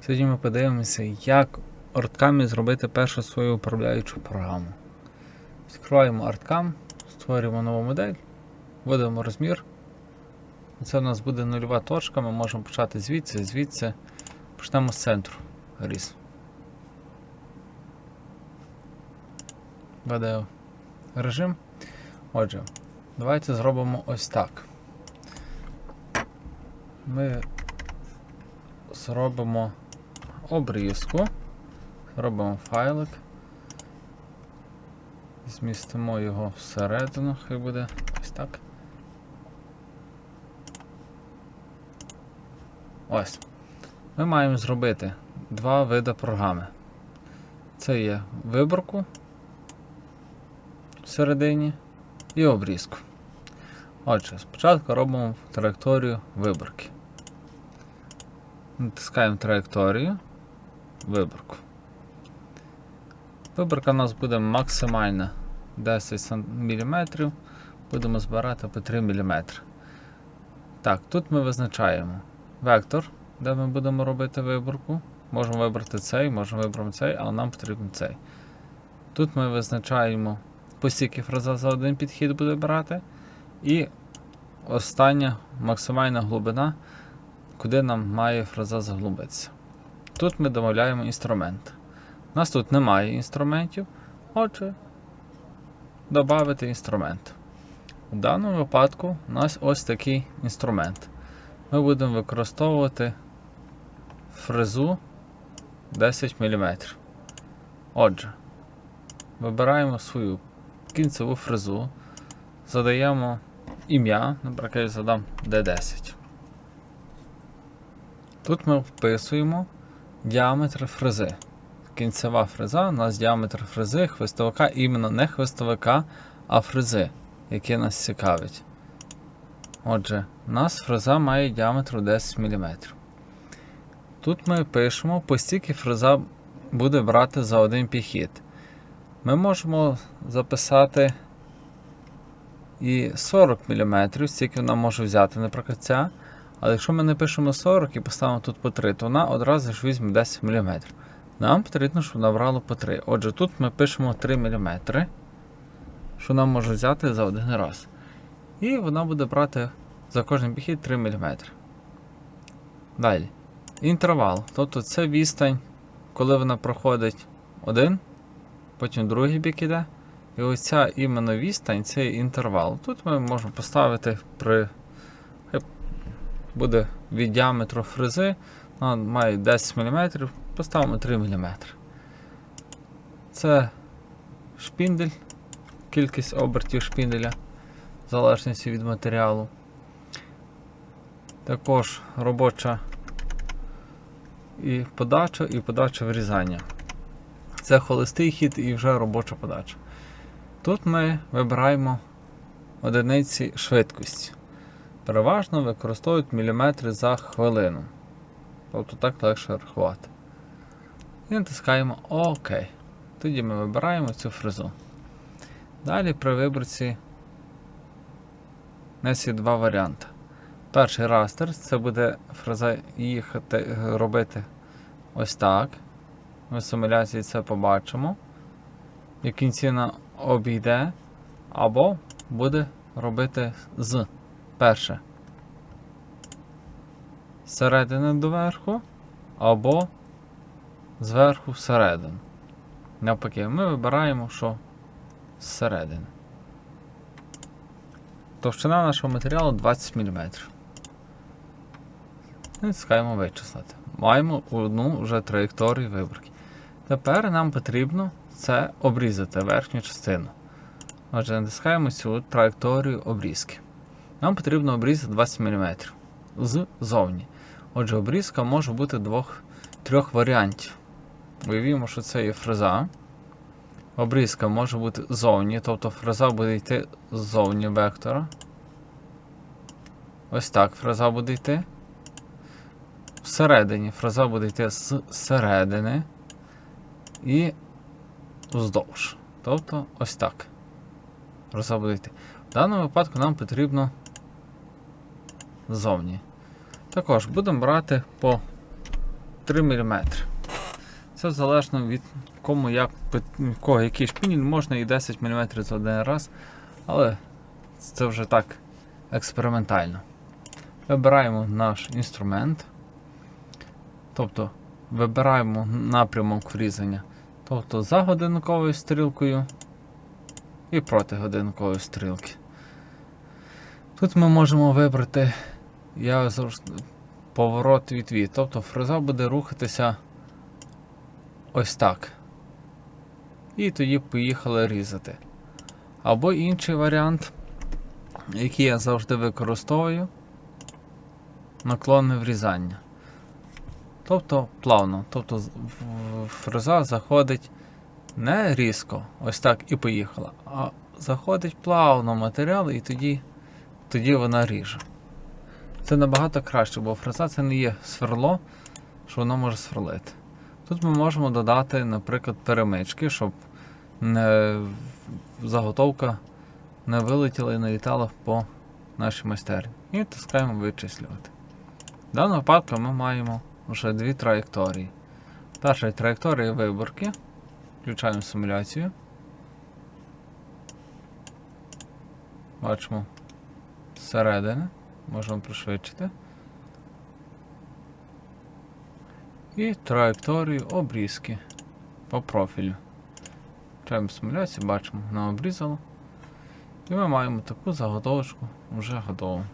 Сьогодні ми подивимося, як орткамі зробити першу свою управляючу програму. Відкриваємо арткам, створюємо нову модель, вводимо розмір. Це у нас буде нульова точка, ми можемо почати звідси, звідси. Почнемо з центру. Різ. Веде режим. Отже, давайте зробимо ось так. Ми зробимо обрізку, робимо файлик, змістимо його всередину, хай буде ось так. Ось. Ми маємо зробити два види програми. Це є виборку всередині і обрізку. Отже, спочатку робимо траєкторію виборки. Натискаємо траєкторію, виборку. Виборка у нас буде максимальна 10 мм. Будемо збирати по 3 мм. Так, тут ми визначаємо вектор, де ми будемо робити виборку. Можемо вибрати цей, можемо вибрати цей, але нам потрібен цей. Тут ми визначаємо, по стільки фраза за один підхід буде брати. І остання максимальна глибина куди нам має фраза заглубитися. Тут ми домовляємо інструмент. У нас тут немає інструментів, отже, додати інструмент. У даному випадку у нас ось такий інструмент. Ми будемо використовувати фрезу 10 мм. Отже, вибираємо свою кінцеву фрезу, задаємо ім'я, наприклад, я задам D10. Тут ми вписуємо діаметр фрези. Кінцева фреза у нас діаметр фрези хвостовика, іменно не хвостовика, а фрези, які нас цікавить. Отже, у нас фреза має діаметр 10 мм. Тут ми пишемо, по стільки фреза буде брати за один підхід. Ми можемо записати і 40 мм, стільки вона може взяти, наприклад, ця. Але якщо ми напишемо 40 і поставимо тут по 3, то вона одразу ж візьме 10 мм. Нам потрібно, щоб вона брала по 3. Отже, тут ми пишемо 3 мм, що нам може взяти за один раз. І вона буде брати за кожен підхід 3 мм. Далі. Інтервал. Тобто це відстань, коли вона проходить один, потім другий бік іде. І ось ця іменно відстань це інтервал. Тут ми можемо поставити при буде від діаметру фрези, вона має 10 мм, поставимо 3 мм. Це шпіндель, кількість обертів шпінделя, в залежності від матеріалу. Також робоча і подача, і подача вирізання. Це холостий хід і вже робоча подача. Тут ми вибираємо одиниці швидкості переважно використовують міліметри за хвилину. Тобто так легше рахувати. І натискаємо ОК. Тоді ми вибираємо цю фрезу. Далі при виборці у нас є два варіанти. Перший растер це буде фреза їхати робити ось так. Ми в симуляції це побачимо. І кінці вона обійде, або буде робити з. Перше. Зсередини до верху, або зверху всередину. Навпаки, ми вибираємо, що зсередини. Товщина нашого матеріалу 20 мм. Натискаємо вичислити. Маємо одну вже траєкторію виборки. Тепер нам потрібно це обрізати верхню частину. Отже, натискаємо цю траєкторію обрізки. Нам потрібно обрізати 20 мм ззовні. Отже, обрізка може бути двох, трьох варіантів. Уявімо, що це є фреза. Обрізка може бути ззовні, тобто фреза буде йти ззовні вектора. Ось так фреза буде йти. Всередині фреза буде йти зсередини і вздовж. Тобто ось так. Фреза буде йти. В даному випадку нам потрібно ззовні. Також будемо брати по 3 мм. Це залежно від кому як, кого який шпініль, можна і 10 мм за один раз, але це вже так експериментально. Вибираємо наш інструмент, тобто вибираємо напрямок врізання, тобто за годинниковою стрілкою і проти годинникової стрілки. Тут ми можемо вибрати я поворот відвід, тобто фреза буде рухатися ось так. І тоді поїхали різати. Або інший варіант, який я завжди використовую наклонне врізання. Тобто плавно. Тобто фреза заходить не різко, ось так і поїхала, а заходить плавно матеріал і тоді, тоді вона ріже. Це набагато краще, бо фреза це не є сверло, що воно може сверлити. Тут ми можемо додати, наприклад, перемички, щоб не заготовка не вилетіла і не літала по нашій майстерні. І натискаємо вичислювати. В даному випадку ми маємо вже дві траєкторії. Перша траєкторія виборки. Включаємо симуляцію. Бачимо зсередини. Можемо пришвидшити. І траєкторію обрізки по профілю. Чаємо симуляцію, бачимо, вона обрізала. І ми маємо таку заготовочку вже готову.